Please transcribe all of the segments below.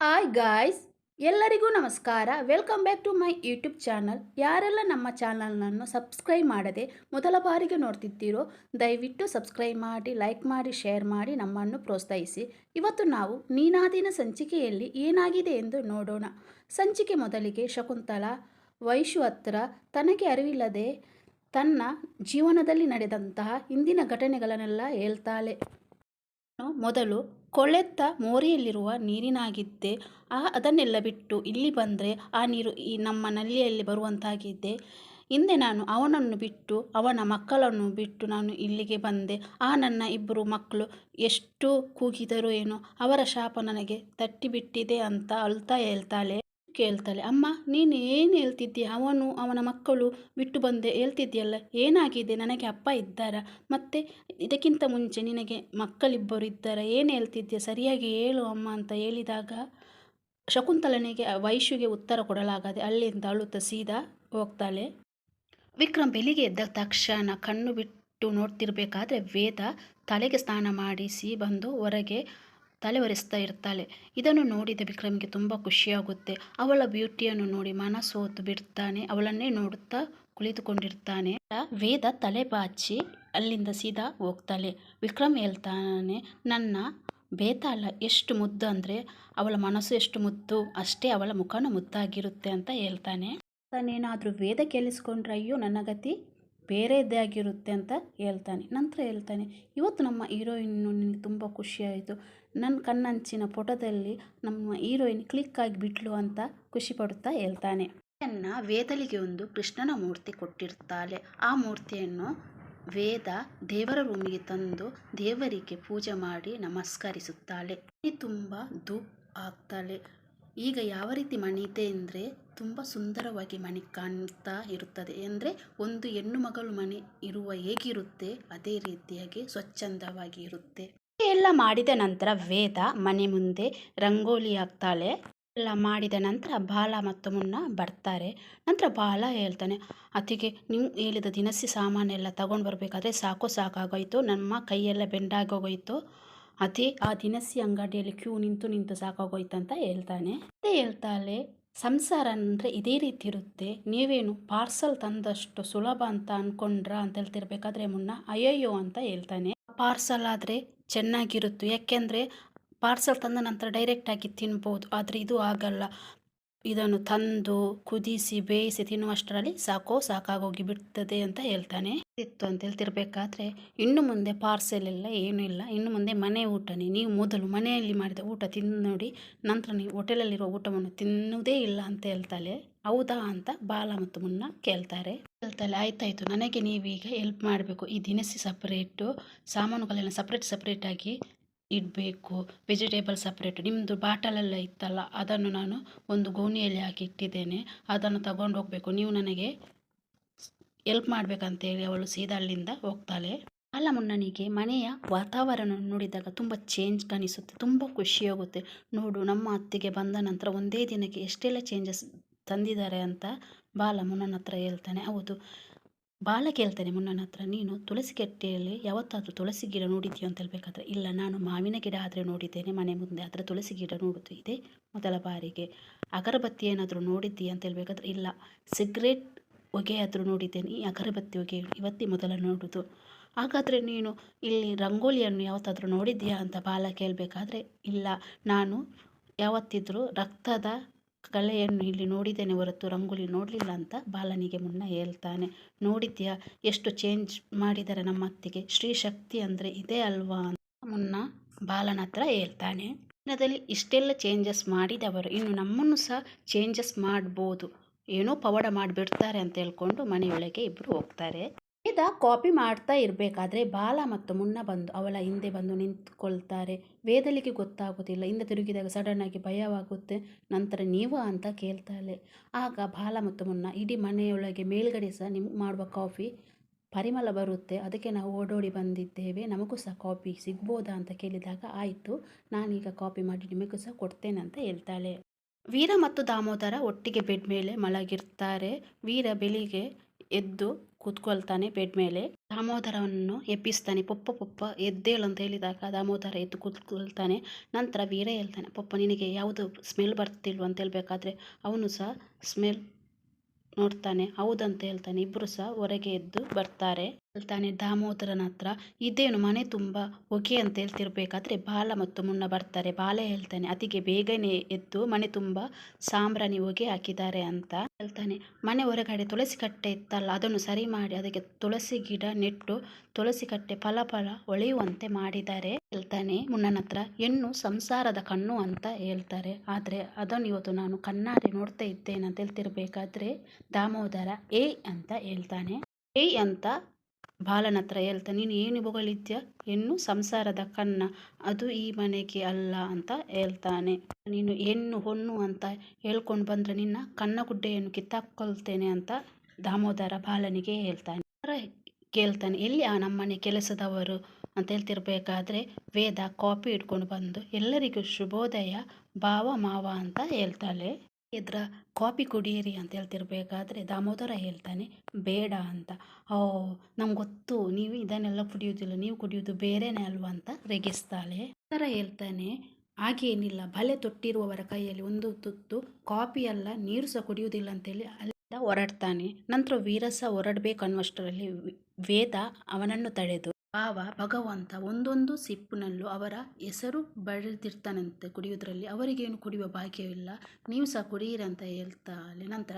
Hi guys ಎಲ್ಲರಿಗೂ ನಮಸ್ಕಾರ. Welcome back to my YouTube channel ಯಾರೆಲ್ಲ ನಮ್ಮ ಚಾನಲನ್ನು ಸಬ್ಸ್ಕ್ರೈಬ್ ಮಾಡದೆ ಮೊದಲ ಬಾರಿಗೆ ನೋಡ್ತಿದ್ದೀರೋ, ದಯವಿಟ್ಟು ಸಬ್ಸ್ಕ್ರೈಬ್ ಮಾಡಿ ಲೈಕ್ ಮಾಡಿ ಶೇರ್ ಮಾಡಿ ನಮ್ಮನ್ನು ಪ್ರೋತ್ಸಾಹಿಸಿ. ಇವತ್ತು ನಾವು ನೀನಾದಿನ ಸಂಚಿಕೆಯಲ್ಲಿ ಏನಾಗಿದೆ ಎಂದು ನೋಡೋಣ. ಸಂಚಿಕೆ ಮೊದಲಿಗೆ ಶಕುಂತಲ, ವೈಶು ಹತ್ರ ತನಗೆ ಅರಿವಿಲ್ಲದೆ ತನ್ನ ಜೀವನದಲ್ಲಿ ನಡೆದಂತಹ ಇಂದಿನ ಘಟನೆಗಳನ್ನೆಲ್ಲ ಹೇಳ್ತಾಳೆ. ಮೊದಲು ಕೊಳೆತ ಮೋರಿಯಲ್ಲಿರುವ ನೀರಿನಾಗಿದ್ದೆ. ಆ ಅದನ್ನೆಲ್ಲ ಬಿಟ್ಟು ಇಲ್ಲಿ ಬಂದರೆ ಆ ನೀರು ಈ ನಮ್ಮ ನಲ್ಲಿಯಲ್ಲಿ ಬರುವಂತಾಗಿದ್ದೆ ಹಿಂದೆ ನಾನು ಅವನನ್ನು ಬಿಟ್ಟು, ಅವನ ಮಕ್ಕಳನ್ನು ಬಿಟ್ಟು ನಾನು ಇಲ್ಲಿಗೆ ಬಂದೆ. ಆ ನನ್ನ ಇಬ್ಬರು ಮಕ್ಕಳು ಎಷ್ಟು ಕೂಗಿದರು ಏನೋ ಅವರ ಶಾಪ ನನಗೆ ತಟ್ಟಿಬಿಟ್ಟಿದೆ ಅಂತ ಅಳ್ತಾ ಹೇಳ್ತಾಳೆ. ಕೇಳ್ತಾಳೆ, ಅಮ್ಮ, ನೀನು ಏನು ಹೇಳ್ತಿದ್ದೀಯ ಅವನು, ಅವನ ಮಕ್ಕಳು ಬಿಟ್ಟು ಬಂದೆ ಹೇಳ್ತಿದ್ದೀಯಲ್ಲ ಏನಾಗಿದೆ? ನನಗೆ ಅಪ್ಪ ಇದ್ದಾರಾ? ಮತ್ತು ಇದಕ್ಕಿಂತ ಮುಂಚೆ ನಿನಗೆ ಮಕ್ಕಳಿಬ್ಬರು ಇದ್ದಾರಾ? ಏನು ಹೇಳ್ತಿದ್ದೀಯ ಸರಿಯಾಗಿ ಹೇಳು ಅಮ್ಮ, ಅಂತ ಹೇಳಿದಾಗ ಶಕುಂತಲನಿಗೆ ವೈಶುಗೆ ಉತ್ತರ ಕೊಡಲಾಗದೆ ಅಲ್ಲಿಂದ ಅಳುತ್ತಾ ಸೀದಾ ಹೋಗ್ತಾಳೆ. ವಿಕ್ರಮ್ ಬೆಳಿಗ್ಗೆ ಎದ್ದ ತಕ್ಷಣ ಕಣ್ಣು ಬಿಟ್ಟು ನೋಡ್ತಿರ್ಬೇಕಾದ್ರೆ ವೇದ ತಲೆಗೆ ಸ್ನಾನ ಮಾಡಿಸಿ ಬಂದು ಹೊರಗೆ ತಲೆ ಒರೆಸ್ತಾ ಇರ್ತಾಳೆ. ಇದನ್ನು ನೋಡಿದ ವಿಕ್ರಮ್ಗೆ ತುಂಬ ಖುಷಿಯಾಗುತ್ತೆ. ಅವಳ ಬ್ಯೂಟಿಯನ್ನು ನೋಡಿ ಮನಸೋತು ಬಿಡ್ತಾನೆ. ಅವಳನ್ನೇ ನೋಡುತ್ತಾ ಕುಳಿತುಕೊಂಡಿರ್ತಾನೆ. ವೇದ ತಲೆ ಬಾಚಿ ಅಲ್ಲಿಂದ ಸೀದಾ ಹೋಗ್ತಾಳೆ. ವಿಕ್ರಮ್ ಹೇಳ್ತಾನೆ, ನನ್ನ ಬೇತಾಳ ಎಷ್ಟು ಮುದ್ದು ಅಂದರೆ ಅವಳ ಮನಸ್ಸು ಎಷ್ಟು ಮುದ್ದು, ಅಷ್ಟೇ ಅವಳ ಮುಖನೂ ಮುದ್ದಾಗಿರುತ್ತೆ ಅಂತ ಹೇಳ್ತಾನೆ. ತಾನೇನಾದರೂ ವೇದ ಕೇಳಿಸ್ಕೊಂಡ್ರೆ ಅಯ್ಯೋ, ನನ್ನ ಗತಿ ಬೇರೆದೇ ಆಗಿರುತ್ತೆ ಅಂತ ಹೇಳ್ತಾನೆ. ನಂತರ ಹೇಳ್ತಾನೆ, ಇವತ್ತು ನಮ್ಮ ಹೀರೋಯಿನ್ನು ನಿನಗೆ ತುಂಬ ಖುಷಿಯಾಯಿತು ನನ್ನ ಕಣ್ಣಂಚಿನ ಫೋಟೋದಲ್ಲಿ ನಮ್ಮ ಹೀರೋಯಿನ್ ಕ್ಲಿಕ್ ಆಗಿಬಿಟ್ಲು ಅಂತ ಖುಷಿ ಪಡುತ್ತಾ ಹೇಳ್ತಾನೆ. ನನ್ನ ವೇದಲಿಗೆ ಒಂದು ಕೃಷ್ಣನ ಮೂರ್ತಿ ಕೊಟ್ಟಿರ್ತಾಳೆ. ಆ ಮೂರ್ತಿಯನ್ನು ವೇದ ದೇವರ ರೂಮಿಗೆ ತಂದು ದೇವರಿಗೆ ಪೂಜೆ ಮಾಡಿ ನಮಸ್ಕರಿಸುತ್ತಾಳೆ. ತುಂಬ ಧೂಪ್ ಆಗ್ತಾಳೆ. ಈಗ ಯಾವ ರೀತಿ ಮಣಿ ಇದೆ ಅಂದರೆ ತುಂಬ ಸುಂದರವಾಗಿ ಮಣಿ ಕಾಣ್ತಾ ಇರುತ್ತದೆ ಅಂದರೆ ಒಂದು ಹೆಣ್ಣು ಮಗಳು ಮನೆ ಇರುವ ಹೇಗಿರುತ್ತೆ ಅದೇ ರೀತಿಯಾಗಿ ಸ್ವಚ್ಛಂದವಾಗಿ ಇರುತ್ತೆ. ಎಲ್ಲ ಮಾಡಿದ ನಂತರ ವೇದ ಮನೆ ಮುಂದೆ ರಂಗೋಲಿ ಹಾಕ್ತಾಳೆ. ಎಲ್ಲ ಮಾಡಿದ ನಂತರ ಬಾಲ ಮತ್ತು ಮುನ್ನ ಬರ್ತಾರೆ. ನಂತರ ಬಾಲ ಹೇಳ್ತಾನೆ ಅತಿಗೆ ನೀವು ಹೇಳಿದ ದಿನಸಿ ಸಾಮಾನೆಲ್ಲ ತಗೊಂಡು ಬರಬೇಕಾದ್ರೆ ಸಾಕು ಸಾಕಾಗೋಯ್ತು. ನಮ್ಮ ಕೈಯೆಲ್ಲ ಬೆಂಡಾಗೋಗೋಯ್ತು ಅತಿ ಆ ದಿನಸಿ ಅಂಗಡಿಯಲ್ಲಿ ಕ್ಯೂ ನಿಂತು ನಿಂತು ಸಾಕಾಗೋಯ್ತು ಅಂತ ಹೇಳ್ತಾನೆ. ಅದೇ ಹೇಳ್ತಾಳೆ, ಸಂಸಾರ ಅಂದರೆ ಇದೇ ರೀತಿ ಇರುತ್ತೆ. ನೀವೇನು ಪಾರ್ಸಲ್ ತಂದಷ್ಟು ಸುಲಭ ಅಂತ ಅಂದ್ಕೊಂಡ್ರ ಅಂತ ಹೇಳ್ತಿರ್ಬೇಕಾದ್ರೆ ಮುನ್ನ ಅಯ್ಯಯ್ಯೋ ಅಂತ ಹೇಳ್ತಾನೆ. ಪಾರ್ಸಲ್ ಆದರೆ ಚೆನ್ನಾಗಿರುತ್ತೆ. ಯಾಕೆಂದರೆ ಪಾರ್ಸಲ್ ತಂದ ನಂತರ ಡೈರೆಕ್ಟಾಗಿ ತಿನ್ಬೋದು. ಆದರೆ ಇದು ಆಗಲ್ಲ. ಇದನ್ನು ತಂದು ಕುದಿಸಿ, ಬೇಯಿಸಿ ತಿನ್ನುವಷ್ಟರಲ್ಲಿ ಸಾಕೋ ಸಾಕಾಗೋಗಿ ಬಿಡ್ತದೆ ಅಂತ ಹೇಳ್ತಾನೆ. ಇತ್ತು ಅಂತ ಹೇಳ್ತಿರ್ಬೇಕಾದ್ರೆ ಇನ್ನು ಮುಂದೆ ಪಾರ್ಸೆಲ್ ಇಲ್ಲ ಏನೂ ಇಲ್ಲ. ಇನ್ನು ಮುಂದೆ ಮನೆ ಊಟನೇ. ನೀವು ಮೊದಲು ಮನೆಯಲ್ಲಿ ಮಾಡಿದ ಊಟ ತಿಂದು ನೋಡಿ ನಂತರ ನೀವು ಹೋಟೆಲಲ್ಲಿರುವ ಊಟವನ್ನು ತಿನ್ನುವುದೇ ಇಲ್ಲ ಅಂತ ಹೇಳ್ತಾಳೆ. ಹೌದಾ ಅಂತ ಬಾಲ ಮತ್ತು ಮುನ್ನ ಕೇಳ್ತಾರೆ. ಹೇಳ್ತಾಳೆ ಆಯ್ತಾಯಿತು. ನನಗೆ ನೀವೀಗ ಹೆಲ್ಪ್ ಮಾಡಬೇಕು. ಈ ದಿನಸಿ ಸಪ್ರೇಟು ಸಾಮಾನುಗಳೆಲ್ಲ ಸಪ್ರೇಟ್ ಸಪ್ರೇಟಾಗಿ ಇಡಬೇಕು. ವೆಜಿಟೇಬಲ್ ಸಪ್ರೇಟ್ ನಿಮ್ಮದು ಬಾಟಲೆಲ್ಲ ಇತ್ತಲ್ಲ, ಅದನ್ನು ನಾನು ಒಂದು ಗೋಣಿಯಲ್ಲಿ ಹಾಕಿ ಇಟ್ಟಿದ್ದೇನೆ. ಅದನ್ನು ತಗೊಂಡು ಹೋಗಬೇಕು. ನೀವು ನನಗೆ ಎಲ್ಪ್ ಮಾಡಬೇಕಂತೇಳಿ ಅವಳು ಸೀದಾ ಅಲ್ಲಿಂದ ಹೋಗ್ತಾಳೆ. ಅಲ್ಲ ಮುನ್ನನಿಗೆ ಮನೆಯ ವಾತಾವರಣ ನೋಡಿದಾಗ ತುಂಬ ಚೇಂಜ್ ಕಾಣಿಸುತ್ತೆ ತುಂಬ ಖುಷಿಯಾಗುತ್ತೆ ನೋಡು, ನಮ್ಮ ಅತ್ತಿಗೆ ಬಂದ ನಂತರ ಒಂದೇ ದಿನಕ್ಕೆ ಎಷ್ಟೆಲ್ಲ ಚೇಂಜಸ್ ತಂದಿದ್ದಾರೆ ಅಂತ ಬಾಲ ಮುನ್ನನ ಹತ್ರ ಹೇಳ್ತಾನೆ. ಹೌದು. ಬಾಲ ಕೇಳ್ತಾನೆ ಮುನ್ನನ ಹತ್ರ, ನೀನು ತುಳಸಿ ಕಟ್ಟೆಯಲ್ಲಿ ಯಾವತ್ತಾದರೂ ತುಳಸಿ ಗಿಡ ನೋಡಿದ್ಯೋ? ಅಂತ ಹೇಳ್ಬೇಕಾದ್ರೆ, ಇಲ್ಲ, ನಾನು ಮಾವಿನ ಗಿಡ ಆದರೆ ನೋಡಿದ್ದೇನೆ, ಮನೆ ಮುಂದೆ ಆದರೆ ತುಳಸಿ ಗಿಡ ನೋಡೋದು ಇದೆ ಮೊದಲ ಬಾರಿಗೆ. ಅಗರಬತ್ತಿ ಏನಾದರೂ ನೋಡಿದ್ದೀಯ? ಅಂತ ಹೇಳ್ಬೇಕಾದ್ರೆ, ಇಲ್ಲ. ಸಿಗ್ರೇಟ್ ಹೊಗೆ ಆದರೂ ನೋಡಿದ್ದೇನೆ, ಈ ಅಗರಬತ್ತಿ ಹೊಗೆ ಇವತ್ತೇ ಮೊದಲ ನೋಡೋದು. ಹಾಗಾದರೆ ನೀನು ಇಲ್ಲಿ ರಂಗೋಲಿಯನ್ನು ಯಾವತ್ತಾದರೂ ನೋಡಿದ್ದೀಯಾ? ಅಂತ ಬಾಲ ಕೇಳಬೇಕಾದ್ರೆ, ಇಲ್ಲ. ನಾನು ಯಾವತ್ತಿದ್ರೂ ರಕ್ತದ ಕಲೆಯನ್ನು ಇಲ್ಲಿ ನೋಡಿದ್ದೇನೆ ಹೊರತು ರಂಗೋಲಿ ನೋಡಲಿಲ್ಲ ಅಂತ ಬಾಲನಿಗೆ ಮುನ್ನ ಹೇಳ್ತಾನೆ. ನೋಡಿದ್ಯಾ? ಎಷ್ಟು ಚೇಂಜ್ ಮಾಡಿದರೆ ನಮ್ಮ ಅತ್ತಿಗೆ ಶ್ರೀ ಶಕ್ತಿ ಅಂದರೆ ಇದೇ ಅಲ್ವಾ ಅಂತ ಮುನ್ನ ಬಾಲನ ಹತ್ರ ಹೇಳ್ತಾನೆ. ದಿನದಲ್ಲಿ ಇಷ್ಟೆಲ್ಲ ಚೇಂಜಸ್ ಮಾಡಿದವರು, ಇನ್ನು ನಮ್ಮನ್ನು ಸಹ ಚೇಂಜಸ್ ಮಾಡ್ಬೋದು. ಏನೋ ಪವಾಡ ಮಾಡಿಬಿಡ್ತಾರೆ ಅಂತ ಹೇಳ್ಕೊಂಡು ಮನೆಯೊಳಗೆ ಇಬ್ಬರು ಹೋಗ್ತಾರೆ. ವೇದ ಕಾಪಿ ಮಾಡ್ತಾ ಇರಬೇಕಾದ್ರೆ ಬಾಲ ಮತ್ತು ಮುನ್ನ ಬಂದು ಅವಳ ಹಿಂದೆ ಬಂದು ನಿಂತ್ಕೊಳ್ತಾರೆ. ವೇದಲಿಗೆ ಗೊತ್ತಾಗೋದಿಲ್ಲ. ಹಿಂದೆ ತಿರುಗಿದಾಗ ಸಡನ್ನಾಗಿ ಭಯವಾಗುತ್ತೆ. ನಂತರ ನೀವು ಅಂತ ಕೇಳ್ತಾಳೆ. ಆಗ ಬಾಲ ಮತ್ತು ಮುನ್ನ ಇಡೀ ಮನೆಯೊಳಗೆ ಮೇಲ್ಗಡೆ ಸಹ ನಿಮ್ಗೆ ಮಾಡುವ ಕಾಫಿ ಪರಿಮಳ ಬರುತ್ತೆ. ಅದಕ್ಕೆ ನಾವು ಓಡೋಡಿ ಬಂದಿದ್ದೇವೆ. ನಮಗೂ ಸಹ ಕಾಪಿ ಸಿಗ್ಬೋದಾ ಅಂತ ಕೇಳಿದಾಗ ಆಯಿತು. ನಾನೀಗ ಕಾಪಿ ಮಾಡಿ ನಿಮಗೂ ಸಹ ಕೊಡ್ತೇನೆ ಅಂತ ಹೇಳ್ತಾಳೆ. ವೀರ ಮತ್ತು ದಾಮೋದರ ಒಟ್ಟಿಗೆ ಬೆಡ್ ಮೇಲೆ ಮಲಗಿರ್ತಾರೆ. ವೀರ ಬೆಳಿಗ್ಗೆ ಎದ್ದು ಕೂತ್ಕೊಳ್ತಾನೆ ಬೆಡ್ ಮೇಲೆ. ದಾಮೋದರವನ್ನು ಎಬ್ಬಿಸ್ತಾನೆ. ಪೊಪ್ಪ ಪೊಪ್ಪ ಎದ್ದೇಳು ಅಂತ ಹೇಳಿದಾಗ ದಾಮೋದರ ಎದ್ದು ಕೂತ್ಕೊಳ್ತಾನೆ. ನಂತರ ವೀರ ಹೇಳ್ತಾನೆ, ಪೊಪ್ಪ, ನಿನಗೆ ಯಾವುದು ಸ್ಮೆಲ್ ಬರ್ತಿಲ್ವ ಅಂತ ಹೇಳಬೇಕಾದ್ರೆ ಅವನು ಸಹ ಸ್ಮೆಲ್ ನೋಡ್ತಾನೆ. ಹೌದಂತ ಹೇಳ್ತಾನೆ. ಇಬ್ಬರು ಸಹ ಹೊರಗೆ ಎದ್ದು ಬರ್ತಾರೆ. ಹೇಳ್ತಾನೆ, ದಾಮೋದರನ ಹತ್ರ ಇದೇನು ಮನೆ ತುಂಬ ಹೊಗೆ ಅಂತ ಹೇಳ್ತಿರ್ಬೇಕಾದ್ರೆ ಬಾಲ ಮತ್ತು ಮುನ್ನ ಬರ್ತಾರೆ. ಬಾಲ ಹೇಳ್ತಾನೆ ಅತಿಗೆ ಬೇಗನೆ ಎದ್ದು ಮನೆ ತುಂಬ ಸಾಂಬ್ರಾಣಿ ಹೊಗೆ ಹಾಕಿದ್ದಾರೆ ಅಂತ ಹೇಳ್ತಾನೆ. ಮನೆ ಹೊರಗಡೆ ತುಳಸಿ ಕಟ್ಟೆ ಇತ್ತಲ್ಲ, ಅದನ್ನು ಸರಿ ಮಾಡಿ ಅದಕ್ಕೆ ತುಳಸಿ ಗಿಡ ನೆಟ್ಟು ತುಳಸಿ ಕಟ್ಟೆ ಫಲ ಫಲ ಹೊಳೆಯುವಂತೆ ಮಾಡಿದ್ದಾರೆ, ಹೇಳ್ತಾನೆ. ಮುನ್ನನ ಹತ್ರ ಹೆಣ್ಣು ಸಂಸಾರದ ಕಣ್ಣು ಅಂತ ಹೇಳ್ತಾರೆ. ಆದರೆ ಅದನ್ನು ಇವತ್ತು ನಾನು ಕಣ್ಣಾರೆ ನೋಡ್ತಾ ಇದ್ದೇನೆ ಅಂತ ಹೇಳ್ತಿರ್ಬೇಕಾದ್ರೆ ದಾಮೋದರ ಏ ಅಂತ ಹೇಳ್ತಾನೆ. ಏಯ್ ಅಂತ ಬಾಲನ ಹತ್ರ ಹೇಳ್ತಾನೆ ನೀನು ಏನು ಬೊಗಳಿದ್ಯಾ? ಹೆಣ್ಣು ಸಂಸಾರದ ಕನ್ನ ಅದು ಈ ಮನೆಗೆ ಅಲ್ಲ ಅಂತ ಹೇಳ್ತಾನೆ. ನೀನು ಹೆಣ್ಣು, ಹೊಣ್ಣು ಅಂತ ಹೇಳ್ಕೊಂಡು ಬಂದರೆ ನಿನ್ನ ಕನ್ನ ಗುಡ್ಡೆಯನ್ನು ಕಿತ್ತಾಕೊಳ್ತೇನೆ ಅಂತ ದಾಮೋದರ ಬಾಲನಿಗೆ ಹೇಳ್ತಾನೆ. ಕೇಳ್ತಾನೆ, ಎಲ್ಲಿ ಆ ನಮ್ಮನೆ ಕೆಲಸದವರು? ಅಂತ ಹೇಳ್ತಿರ್ಬೇಕಾದ್ರೆ ವೇದ ಕಾಪಿ ಇಟ್ಕೊಂಡು ಬಂದು, ಎಲ್ಲರಿಗೂ ಶುಭೋದಯ, ಭಾವ, ಮಾವ ಅಂತ ಹೇಳ್ತಾಳೆ. ಇದ್ರ ಕಾಪಿ ಕುಡಿಯಿರಿ ಅಂತ ಹೇಳ್ತಿರ್ಬೇಕಾದ್ರೆ ದಾಮೋದರ ಹೇಳ್ತಾನೆ, ಬೇಡ ಅಂತ. ಓ ನಮ್ಗೊತ್ತು ನೀವು ಇದನ್ನೆಲ್ಲ ಕುಡಿಯೋದಿಲ್ಲ, ನೀವು ಕುಡಿಯೋದು ಬೇರೆನೇ ಅಲ್ವಾ ಅಂತ ರೇಗಿಸ್ತಾಳೆ. ಥರ ಹೇಳ್ತಾನೆ, ಹಾಗೇನಿಲ್ಲ, ಬಲೆ ತೊಟ್ಟಿರುವವರ ಕೈಯಲ್ಲಿ ಒಂದು ತುತ್ತು, ಕಾಪಿ ಅಲ್ಲ, ನೀರು ಸಹ ಕುಡಿಯುವುದಿಲ್ಲ ಅಂತೇಳಿ ಅಲ್ಲಿಂದ ಹೊರಡ್ತಾನೆ. ನಂತರ ವೀರಸ ಹೊರಡ್ಬೇಕು ಅನ್ನುವಷ್ಟರಲ್ಲಿ ವೇದ ಅವನನ್ನು ತಡೆದು. ಭಾವ ಭಗವಂತ ಒಂದೊಂದು ಸಿಪ್ಪಿನಲ್ಲೂ ಅವರ ಹೆಸರು ಬರೆದಿರ್ತಾನಂತೆ ಕುಡಿಯೋದ್ರಲ್ಲಿ ಅವರಿಗೇನು ಕುಡಿಯುವ ಭಾಗ್ಯವಿಲ್ಲ. ನೀವು ಸಹ ಕುಡಿಯಿರಿ ಅಂತ ಹೇಳ್ತಾಳೆ. ನಂತರ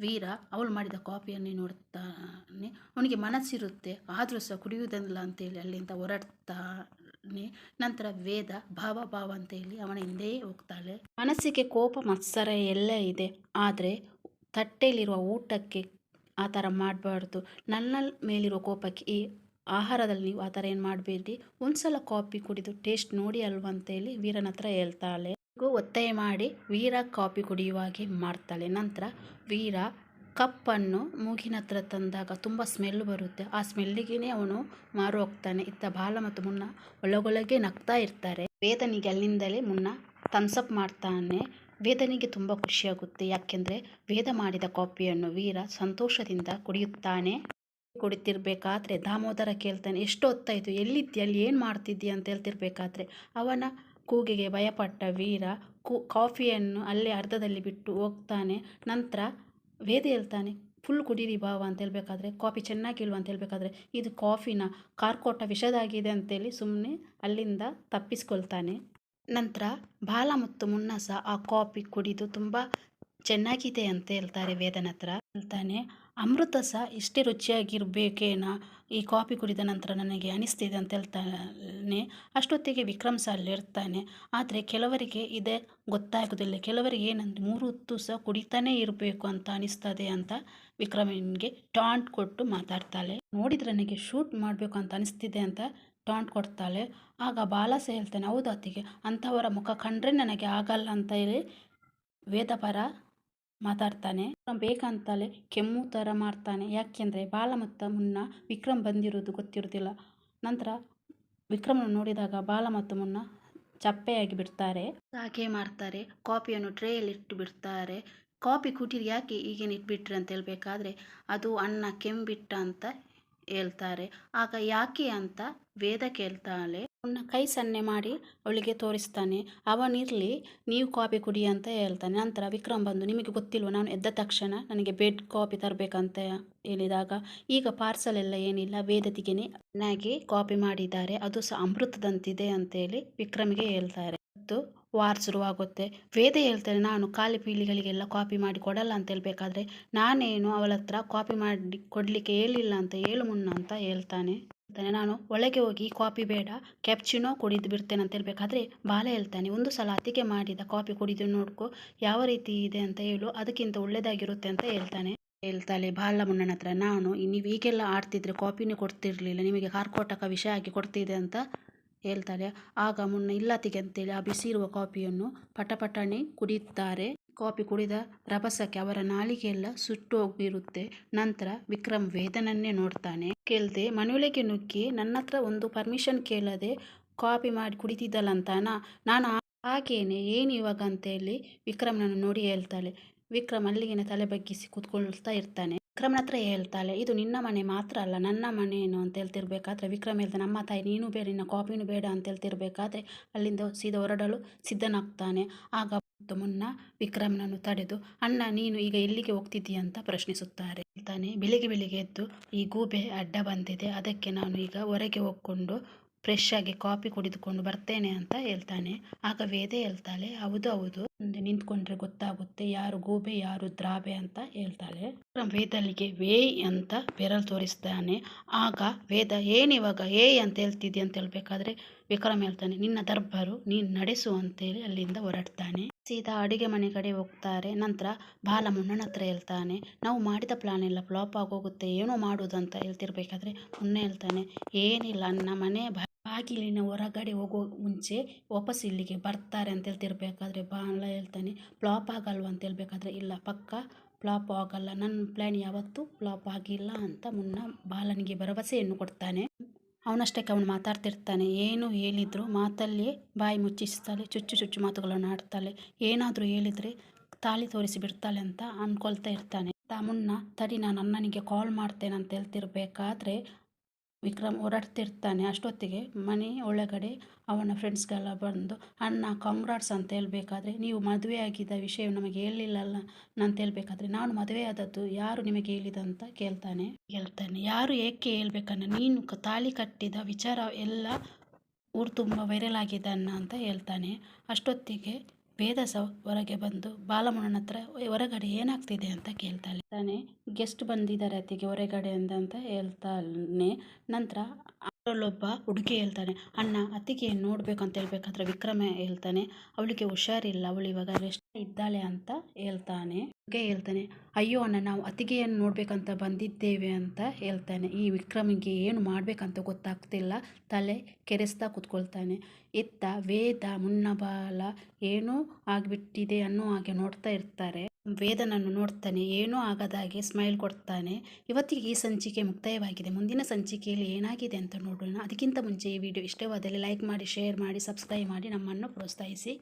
ವೀರ ಅವಳು ಮಾಡಿದ ಕಾಪಿಯನ್ನೇ ನೋಡ್ತಾನೆ. ಅವನಿಗೆ ಮನಸ್ಸಿರುತ್ತೆ. ಆದರೂ ಸಹ ಕುಡಿಯುವುದಿಲ್ಲ ಅಂತೇಳಿ ಅಲ್ಲಿಂದ ಹೊರಡ್ತಾನೆ. ನಂತರ ವೇದ ಭಾವ ಭಾವ ಅಂತ ಹೇಳಿ ಅವನ ಹಿಂದೆಯೇ ಹೋಗ್ತಾಳೆ. ಮನಸ್ಸಿಗೆ ಕೋಪ ಮತ್ಸರ ಎಲ್ಲ ಇದೆ. ಆದರೆ ತಟ್ಟೆಯಲ್ಲಿರುವ ಊಟಕ್ಕೆ ಆ ಥರ ಮಾಡಬಾರ್ದು. ನನ್ನ ಮೇಲಿರುವ ಕೋಪಕ್ಕೆ ಈ ಆಹಾರದಲ್ಲಿ ನೀವು ಆ ಥರ ಏನು ಮಾಡಬೇಡಿ. ಒಂದ್ಸಲ ಕಾಫಿ ಕುಡಿದು ಟೇಸ್ಟ್ ನೋಡಿ ಅಲ್ವಾ ಅಂತೇಳಿ ವೀರನ ಹತ್ರ ಹೇಳ್ತಾಳೆ. ಒತ್ತಾಯ ಮಾಡಿ ವೀರ ಕಾಫಿ ಕುಡಿಯುವಾಗೆ ಮಾಡ್ತಾಳೆ. ನಂತರ ವೀರ ಕಪ್ಪನ್ನು ಮೂಗಿನ ಹತ್ರ ತಂದಾಗ ತುಂಬ ಸ್ಮೆಲ್ ಬರುತ್ತೆ. ಆ ಸ್ಮೆಲ್ಲಿಗೇ ಅವನು ಮಾರು ಹೋಗ್ತಾನೆ. ಇತ್ತ ಬಾಲ ಮತ್ತು ಮುನ್ನ ಒಳಗೊಳಗೆ ನಗ್ತಾ ಇರ್ತಾರೆ. ವೇದನಿಗೆ ಅಲ್ಲಿಂದಲೇ ಮುನ್ನ ಥಮ್ಸಪ್ ಮಾಡ್ತಾನೆ. ವೇದನಿಗೆ ತುಂಬ ಖುಷಿಯಾಗುತ್ತೆ. ಯಾಕೆಂದರೆ ವೇದ ಮಾಡಿದ ಕಾಫಿಯನ್ನು ವೀರ ಸಂತೋಷದಿಂದ ಕುಡಿಯುತ್ತಾನೆ. ಕುಡಿತಿರ್ಬೇಕಾದ್ರೆ, ದಾಮೋದರ ಕೇಳ್ತಾನೆ ಎಷ್ಟು ಹೊತ್ತಾಯಿತು ಎಲ್ಲಿದ್ದಿ ಅಲ್ಲಿ ಏನು ಮಾಡ್ತಿದ್ದೀಯ ಅಂತ ಹೇಳ್ತಿರ್ಬೇಕಾದ್ರೆ, ಅವನ ಕೂಗಿಗೆ ಭಯಪಟ್ಟ ವೀರ ಕೂ, ಕಾಫಿಯನ್ನು ಅಲ್ಲೇ ಅರ್ಧದಲ್ಲಿ ಬಿಟ್ಟು ಹೋಗ್ತಾನೆ. ನಂತರ ವೇದ ಹೇಳ್ತಾನೆ, ಫುಲ್ ಕುಡೀರಿ ಬಾವ ಅಂತ ಹೇಳ್ಬೇಕಾದ್ರೆ, ಕಾಫಿ ಚೆನ್ನಾಗಿಲ್ವ ಅಂತ ಹೇಳ್ಬೇಕಾದ್ರೆ, ಇದು ಕಾಫಿನ ಕಾರ್ಕೋಟ ವಿಷದಾಗಿದೆ ಅಂತೇಳಿ ಸುಮ್ಮನೆ ಅಲ್ಲಿಂದ ತಪ್ಪಿಸ್ಕೊಳ್ತಾನೆ. ನಂತರ ಬಾಲ ಮತ್ತು ಮುನ್ನಸ ಆ ಕಾಫಿ ಕುಡಿದು ತುಂಬ ಚೆನ್ನಾಗಿದೆ ಅಂತ ಹೇಳ್ತಾರೆ ವೇದನ ಹತ್ರ. ಹೇಳ್ತಾನೆ ಅಮೃತ ಸಹ ಇಷ್ಟೇ ರುಚಿಯಾಗಿರಬೇಕೇನಾ ಈ ಕಾಫಿ ಕುಡಿದ ನಂತರ ನನಗೆ ಅನಿಸ್ತಿದೆ ಅಂತ ಹೇಳ್ತಾನೆ. ಅಷ್ಟೊತ್ತಿಗೆ ವಿಕ್ರಮ್ ಸಹ ಅಲ್ಲಿರ್ತಾನೆ ಆದರೆ ಕೆಲವರಿಗೆ ಇದೇ ಗೊತ್ತಾಗೋದಿಲ್ಲ. ಕೆಲವರಿಗೆ ಏನಂದರೆ ಮೂರು ಹೊತ್ತು ಸಹ ಕುಡಿತಾನೇ ಇರಬೇಕು ಅಂತ ಅನಿಸ್ತದೆ ಅಂತ ವಿಕ್ರಮನಿಗೆ ಟಾಂಟ್ ಕೊಟ್ಟು ಮಾತಾಡ್ತಾಳೆ. ನೋಡಿದರೆ ನನಗೆ ಶೂಟ್ ಮಾಡಬೇಕು ಅಂತ ಅನಿಸ್ತಿದೆ ಅಂತ ಟಾಂಟ್ ಕೊಡ್ತಾಳೆ. ಆಗ ಬಾಲ ಸಹ ಹೇಳ್ತಾನೆ, ಹೌದು ಅತ್ತಿಗೆ, ಅಂಥವರ ಮುಖ ಕಂಡ್ರೆ ನನಗೆ ಆಗಲ್ಲ ಅಂತ ಹೇಳಿ ವೇದಪರ ಮಾತಾಡ್ತಾನೆ. ಬೇಕಂತಲೇ ಕೆಮ್ಮು ಥರ ಮಾಡ್ತಾನೆ. ಯಾಕೆಂದರೆ ಬಾಲ ಮತ್ತು ಮುನ್ನ ವಿಕ್ರಮ್ ಬಂದಿರೋದು ಗೊತ್ತಿರೋದಿಲ್ಲ. ನಂತರ ವಿಕ್ರಮನ ನೋಡಿದಾಗ ಬಾಲ ಮತ್ತು ಮುನ್ನ ಚಪ್ಪೆಯಾಗಿ ಬಿಡ್ತಾರೆ. ಹಾಗೆ ಮಾಡ್ತಾರೆ. ಕಾಪಿಯನ್ನು ಟ್ರೇಯಲ್ಲಿ ಇಟ್ಟು ಬಿಡ್ತಾರೆ. ಕಾಪಿ ಕುಟೀರಿ ಯಾಕೆ ಈಗೇನು ಇಟ್ಬಿಟ್ರಿ ಅಂತ ಹೇಳಬೇಕಾದ್ರೆ ಅದು ಅಣ್ಣ ಕೆಮ್ಮಿಟ್ಟ ಅಂತ ಹೇಳ್ತಾರೆ. ಆಗ ಯಾಕೆ ಅಂತ ವೇದ ಕೇಳ್ತಾಳೆ. ಅವನ ಕೈ ಸನ್ನೆ ಮಾಡಿ ಅವಳಿಗೆ ತೋರಿಸ್ತಾನೆ ಅವನಿರಲಿ ನೀವು ಕಾಫಿ ಕುಡಿ ಅಂತ ಹೇಳ್ತಾನೆ. ನಂತರ ವಿಕ್ರಮ್ ಬಂದು, ನಿಮಗೆ ಗೊತ್ತಿಲ್ವ, ನಾನು ಎದ್ದ ತಕ್ಷಣ ನನಗೆ ಬೆಡ್ ಕಾಫಿ ತರಬೇಕಂತ ಹೇಳಿದಾಗ, ಈಗ ಪಾರ್ಸಲ್ ಎಲ್ಲ ಏನಿಲ್ಲ, ವೇದತಿಗೆನೆ ಚೆನ್ನಾಗಿ ಕಾಪಿ ಮಾಡಿದ್ದಾರೆ. ಅದು ಸಹ ಅಮೃತದಂತಿದೆ ಅಂತೇಳಿ ವಿಕ್ರಮಿಗೆ ಹೇಳ್ತಾರೆ. ಮತ್ತು ವಾರ್ ಶುರುವಾಗುತ್ತೆ. ವೇದ ಹೇಳ್ತಾರೆ, ನಾನು ಖಾಲಿ ಪೀಳಿಗಳಿಗೆಲ್ಲ ಕಾಪಿ ಮಾಡಿ ಕೊಡಲ್ಲ ಅಂತ ಹೇಳ್ಬೇಕಾದ್ರೆ, ನಾನೇನು ಅವಳ ಹತ್ರ ಕಾಪಿ ಮಾಡಿ ಕೊಡಲಿಕ್ಕೆ ಹೇಳಿಲ್ಲ ಅಂತ, ಹೇಳು ಮುನ್ನ ಅಂತ ಹೇಳ್ತಾನೆ. ಹೇಳ್ತಾನೆ, ನಾನು ಒಳಗೆ ಹೋಗಿ ಕಾಫಿ ಬೇಡ ಕ್ಯಾಪ್ಚಿನೋ ಕುಡಿದು ಬಿಡ್ತೇನೆ ಅಂತ ಹೇಳ್ಬೇಕಾದ್ರೆ ಬಾಲ ಹೇಳ್ತಾನೆ, ಒಂದು ಸಲ ಅತಿಗೆ ಮಾಡಿದ ಕಾಫಿ ಕುಡಿದು ನೋಡ್ಕೊ, ಯಾವ ರೀತಿ ಇದೆ ಅಂತ ಹೇಳು, ಅದಕ್ಕಿಂತ ಒಳ್ಳೆಯದಾಗಿರುತ್ತೆ ಅಂತ ಹೇಳ್ತಾನೆ. ಹೇಳ್ತಾಳೆ, ಬಾಲ ಮುಣ್ಣನ ಹತ್ರ, ನಾನು ನೀವು ಈಗೆಲ್ಲ ಆಡ್ತಿದ್ರೆ ಕಾಫಿನೇ ಕೊಡ್ತಿರ್ಲಿಲ್ಲ, ನಿಮಗೆ ಕಾರ್ಕೋಟಕ ವಿಷಯ ಆಗಿ ಕೊಡ್ತಿದೆ ಅಂತ ಹೇಳ್ತಾಳೆ. ಆಗ ಮುನ್ನ ಇಲ್ಲತಿಗೆ ಅಂತೇಳಿ ಆ ಬಿಸಿ ಇರುವ ಕಾಫಿಯನ್ನು ಪಟಪಟನೆ ಕುಡಿಯುತ್ತಾರೆ. ಕಾಫಿ ಕುಡಿದ ರಭಸಕ್ಕೆ ಅವರ ನಾಲಿಗೆಯೆಲ್ಲ ಸುಟ್ಟು ಹೋಗಿರುತ್ತೆ ನಂತರ ವಿಕ್ರಮ್ ವೇದನನ್ನೇ ನೋಡ್ತಾನೆ. ಕೇಳ್ದೆ, ಮನೆಯೊಳಗೆ ನುಗ್ಗಿ ನನ್ನ ಹತ್ರ ಒಂದು ಪರ್ಮಿಷನ್ ಕೇಳದೆ ಕಾಪಿ ಮಾಡಿ ಕುಡಿತಿದ್ದಲ್ಲಂತಾನ? ನಾನು? ಹಾಗೇನೆ, ಏನು ಇವಾಗ ಅಂತೇಳಿ ವಿಕ್ರಮ್ನನ್ನು ನೋಡಿ ಹೇಳ್ತಾಳೆ. ವಿಕ್ರಮ್ ಅಲ್ಲಿಗಿನ ತಲೆ ಬಗ್ಗಿಸಿ ಕೂತ್ಕೊಳ್ತಾ ಇರ್ತಾನೆ. ವಿಕ್ರಮನ ಹತ್ರ ಹೇಳ್ತಾಳೆ, ಇದು ನಿನ್ನ ಮನೆ ಮಾತ್ರ ಅಲ್ಲ, ನನ್ನ ಮನೇನು ಅಂತ ಹೇಳ್ತಿರ್ಬೇಕಾದ್ರೆ ವಿಕ್ರಮ್ ಹೇಳ್ತಾನೆ ನಮ್ಮ ತಾಯಿ ನೀನು ಬೇಡ, ನಿನ್ನ ಕಾಪಿನೂ ಬೇಡ ಅಂತ ಹೇಳ್ತಿರ್ಬೇಕಾದ್ರೆ ಅಲ್ಲಿಂದ ಸೀದಾ ಹೊರಡಲು ಸಿದ್ಧನಾಗ್ತಾನೆ. ಆಗ ಮುನ್ನ ವಿಕ್ರಮ್ನನ್ನು ತಡೆದು, ಅಣ್ಣ, ನೀನು ಈಗ ಎಲ್ಲಿಗೆ ಹೋಗ್ತಿದ್ದೀಯ ಅಂತ ಪ್ರಶ್ನಿಸುತ್ತಾರೆ, ಹೇಳ್ತಾನೆ. ಬೆಳಿಗ್ಗೆ ಬೆಳಿಗ್ಗೆ ಎದ್ದು ಈ ಗೂಬೆ ಅಡ್ಡ ಬಂದಿದೆ. ಅದಕ್ಕೆ ನಾನು ಈಗ ಹೊರಗೆ ಹೋಗ್ಕೊಂಡು ಫ್ರೆಶ್ ಆಗಿ ಕಾಫಿ ಕುಡಿದುಕೊಂಡು ಬರ್ತೇನೆ ಅಂತ ಹೇಳ್ತಾನೆ. ಆಗ ವೇದೆ ಹೇಳ್ತಾಳೆ, ಹೌದು ಹೌದು. ಮುಂದೆ ನಿಂತ್ಕೊಂಡ್ರೆ ಗೊತ್ತಾಗುತ್ತೆ ಯಾರು ಗೂಬೆ, ಯಾರು ದ್ರಾಬೆ ಅಂತ ಹೇಳ್ತಾಳೆ. ವೇದಲ್ಲಿಗೆ ವೇ ಅಂತ ಬೆರಲ್ ತೋರಿಸ್ತಾನೆ. ಆಗ ವೇದ ಏನಿವಾಗ ಏ ಅಂತ ಹೇಳ್ತಿದ್ದೆ ಅಂತ ಹೇಳ್ಬೇಕಾದ್ರೆ ವಿಕ್ರಮ್ ಹೇಳ್ತಾನೆ, ನಿನ್ನ ದರ್ಬಾರು ನೀನು ನಡೆಸು ಅಂತೇಳಿ ಅಲ್ಲಿಂದ ಹೊರಡ್ತಾನೆ. ಸೀದಾ ಅಡುಗೆ ಮನೆ ಕಡೆ ಹೋಗ್ತಾರೆ. ನಂತರ ಬಾಲಮುಣ್ಣನ ಹತ್ರ ಹೇಳ್ತಾನೆ, ನಾವು ಮಾಡಿದ ಪ್ಲಾನ್ ಎಲ್ಲ ಫ್ಲಾಪ್ ಆಗೋಗುತ್ತೆ, ಏನೋ ಮಾಡೋದು ಅಂತ ಹೇಳ್ತಿರ್ಬೇಕಾದ್ರೆ ಮುನ್ನ ಹೇಳ್ತಾನೆ, ಏನಿಲ್ಲ, ನನ್ನ ಮನೆ ಬಾಗಿಲಿನ ಹೊರಗಡೆ ಹೋಗೋ ಮುಂಚೆ ವಾಪಸ್ ಇಲ್ಲಿಗೆ ಬರ್ತಾರೆ ಅಂತ ಹೇಳ್ತಿರ್ಬೇಕಾದ್ರೆ ಬಾಲ ಹೇಳ್ತಾನೆ. ಫ್ಲಾಪ್ ಆಗಲ್ವ ಅಂತ ಹೇಳ್ಬೇಕಾದ್ರೆ ಇಲ್ಲ, ಪಕ್ಕ ಫ್ಲಾಪ್ ಆಗಲ್ಲ. ನನ್ನ ಪ್ಲ್ಯಾನ್ ಯಾವತ್ತೂ ಫ್ಲಾಪ್ ಆಗಿಲ್ಲ ಅಂತ ಮುನ್ನ ಬಾಲನಿಗೆ ಭರವಸೆಯನ್ನು ಕೊಡ್ತಾನೆ. ಅವನಷ್ಟಕ್ಕೆ ಅವನು ಮಾತಾಡ್ತಿರ್ತಾನೆ. ಏನು ಹೇಳಿದ್ರು ಮಾತಲ್ಲಿ ಬಾಯಿ ಮುಚ್ಚಿಸ್ತಾಳೆ, ಚುಚ್ಚು ಚುಚ್ಚು ಮಾತುಗಳನ್ನು ಆಡ್ತಾಳೆ. ಏನಾದರೂ ಹೇಳಿದರೆ ತಾಳಿ ತೋರಿಸಿ ಬಿಡ್ತಾಳೆ ಅಂತ ಅಂದ್ಕೊಳ್ತಾ ಇರ್ತಾನೆ. ಮುನ್ನ ತಡಿ ನಾನು ಅಣ್ಣನಿಗೆ ಕಾಲ್ ಮಾಡ್ತೇನೆ ಅಂತ ಹೇಳ್ತಿರ್ಬೇಕಾದ್ರೆ ವಿಕ್ರಮ್ ಓಡಾಡ್ತಿರ್ತಾನೆ ಅಷ್ಟೊತ್ತಿಗೆ. ಮನೆ ಒಳಗಡೆ ಅವನ ಫ್ರೆಂಡ್ಸ್ಗೆಲ್ಲ ಬಂದು, ಅಣ್ಣ ಕಾಂಗ್ರಾಟ್ಸ್ ಅಂತ ಹೇಳಬೇಕಾದ್ರೆ ನೀವು ಮದುವೆ ಆಗಿದ್ದ ವಿಷಯ ನಮಗೆ ಹೇಳಿಲ್ಲಲ್ಲ ಅಂತ ಹೇಳಬೇಕಾದ್ರೆ ನಾನು ಮದುವೆ ಆದದ್ದು ಯಾರು ನಿಮಗೆ ಹೇಳಿದ ಅಂತ ಕೇಳ್ತಾನೆ. ಹೇಳ್ತಾನೆ ಯಾರು ಏಕೆ ಹೇಳ್ಬೇಕನ್ನ ನೀನು ತಾಳಿ ಕಟ್ಟಿದ ವಿಚಾರ ಎಲ್ಲ ಊರು ತುಂಬ ವೈರಲ್ ಆಗಿದೆ ಅಣ್ಣ ಅಂತ ಹೇಳ್ತಾನೆ. ಅಷ್ಟೊತ್ತಿಗೆ ವೇದ ಸಹ ಹೊರಗೆ ಬಂದು ಬಾಲಮಣ್ಣನ ಹತ್ರ ಹೊರಗಡೆ ಏನಾಗ್ತಿದೆ ಅಂತ ಕೇಳ್ತಾಳೆ ತಾನೆ ಗೆಸ್ಟ್ ಬಂದಿದ್ದಾರೆ ಅತ್ತಿಗೆ ಹೊರಗಡೆ ಅಂತ ಹೇಳ್ತಾನೆ. ನಂತರ ಅವರಲ್ಲೊಬ್ಬ ಹುಡುಗಿ ಹೇಳ್ತಾನೆ, ಅಣ್ಣ ಅತ್ತಿಗೆಯನ್ನು ನೋಡ್ಬೇಕು ಅಂತ ಹೇಳ್ಬೇಕಾದ್ರೆ ವಿಕ್ರಮ ಹೇಳ್ತಾನೆ. ಅವಳಿಗೆ ಹುಷಾರಿಲ್ಲ, ಅವಳು ಇವಾಗ ರೆಸ್ಟ್ ಇದ್ದಾಳೆ ಅಂತ ಹೇಳ್ತಾನೆ. ಹುಡುಗ ಹೇಳ್ತಾನೆ, ಅಯ್ಯೋ ಅಣ್ಣ, ನಾವು ಅತ್ತಿಗೆಯನ್ನು ನೋಡ್ಬೇಕಂತ ಬಂದಿದ್ದೇವೆ ಅಂತ ಹೇಳ್ತಾನೆ. ಈ ವಿಕ್ರಮಿಗೆ ಏನು ಮಾಡ್ಬೇಕಂತ ಗೊತ್ತಾಗ್ತಿಲ್ಲ. ತಲೆ ಕೆರೆಸ್ತಾ ಕೂತ್ಕೊಳ್ತಾನೆ. ಇತ್ತ ವೇದ ಮುನ್ನಬಾಲ ಏನೋ ಆಗಿಬಿಟ್ಟಿದೆ ಅನ್ನೋ ಹಾಗೆ ನೋಡ್ತಾ ಇರ್ತಾರೆ. ವೇದನನ್ನು ನೋಡ್ತಾನೆ, ಏನೂ ಆಗದಾಗೆ ಸ್ಮೈಲ್ ಕೊಡ್ತಾನೆ. ಇವತ್ತಿಗೆ ಈ ಸಂಚಿಕೆ ಮುಕ್ತಾಯವಾಗಿದೆ. ಮುಂದಿನ ಸಂಚಿಕೆಯಲ್ಲಿ ಏನಾಗಿದೆ ಅಂತ ನೋಡೋಣ. ಅದಕ್ಕಿಂತ ಮುಂಚೆ ಈ ವಿಡಿಯೋ ಇಷ್ಟವಾದಲ್ಲಿ ಲೈಕ್ ಮಾಡಿ ಶೇರ್ ಮಾಡಿ ಸಬ್ಸ್ಕ್ರೈಬ್ ಮಾಡಿ ನಮ್ಮನ್ನು ಪ್ರೋತ್ಸಾಹಿಸಿ.